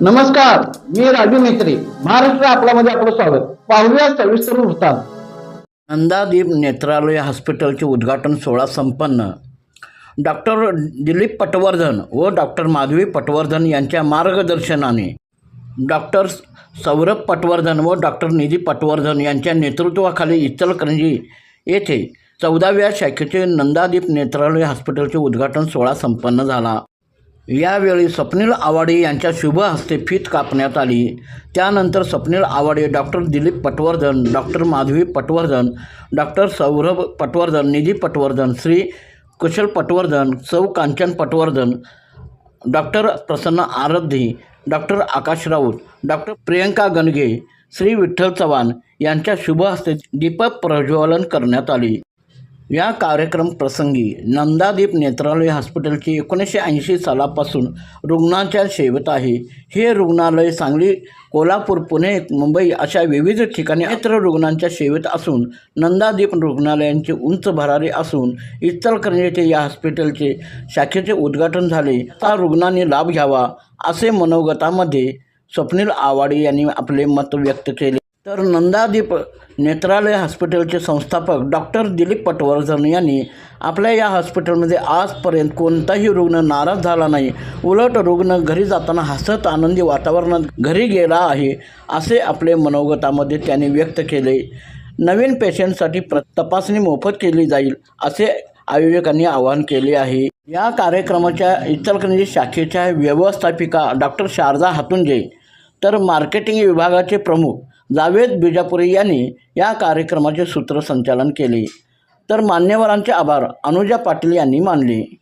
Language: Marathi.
नमस्कार मी राजू मेत्री महाराष्ट्र आपल्यामध्ये आपलं स्वागत. पाहूया सविस्तर वृत्तांत. नंदादीप नेत्रालय हॉस्पिटलचे उद्घाटन सोहळा संपन्न. डॉक्टर दिलीप पटवर्धन व डॉक्टर माधवी पटवर्धन यांच्या मार्गदर्शनाने डॉक्टर सौरभ पटवर्धन व डॉक्टर निधी पटवर्धन यांच्या नेतृत्वाखाली इचलकरंजी येथे चौदाव्या शाखेचे नंदादीप नेत्रालय हॉस्पिटलचे उद्घाटन सोहळा संपन्न झाला. यावेळी स्वप्नील आवाडे यांच्या शुभ हस्ते फीत कापण्यात आली. त्यानंतर Swapnil Awade doctor Dilip Patwardhan doctor Madhavi Patwardhan doctor Saurabh Patwardhan Nidhi Patwardhan Shri. Kushal Patwardhan सौ. Kanchan Patwardhan doctor Prasanna Aradhya doctor Akash Raut doctor Priyanka Ganage Shri. Vitthal Chavan यांच्या शुभ हस्ते दीपक प्रज्वलन करण्यात आली. या कार्यक्रम प्रसंगी नंदादीप नेत्रालय हॉस्पिटलचे एकोणीसशे ऐंशी सालापासून रुग्णांच्या सेवेत आहे. हे रुग्णालय सांगली कोल्हापूर पुणे मुंबई अशा विविध ठिकाणी नेत्र रुग्णांच्या सेवेत असून नंदादीप रुग्णालयांचे उंच भरारे असून इचलकरंजी येथे या हॉस्पिटलचे शाखेचे उद्घाटन झाले. त्या रुग्णांनी लाभ घ्यावा असे मनोगतामध्ये स्वप्नील आवाडे यांनी आपले मत व्यक्त केले. तर नंदादीप नेत्रालय हॉस्पिटलचे संस्थापक डॉक्टर दिलीप पटवर्धन यांनी आपल्या या हॉस्पिटलमध्ये आजपर्यंत कोणताही रुग्ण नाराज झाला नाही. उलट रुग्ण घरी जाताना हसत आनंदी वातावरणात घरी गेला आहे असे आपले मनोगतामध्ये त्यांनी व्यक्त केले. नवीन पेशंटसाठी प्र तपासणी मोफत केली जाईल असे आयोजकांनी आवाहन केले आहे. या कार्यक्रमाच्या इचलकरंजी शाखेच्या व्यवस्थापिका डॉक्टर शारदा हातुंजे तर मार्केटिंग विभागाचे प्रमुख जावेद बिजापुरे यांनी या कार्यक्रमाचे सूत्रसंचालन केले. तर मान्यवरांचे आभार अनुजा पाटील यांनी मानले.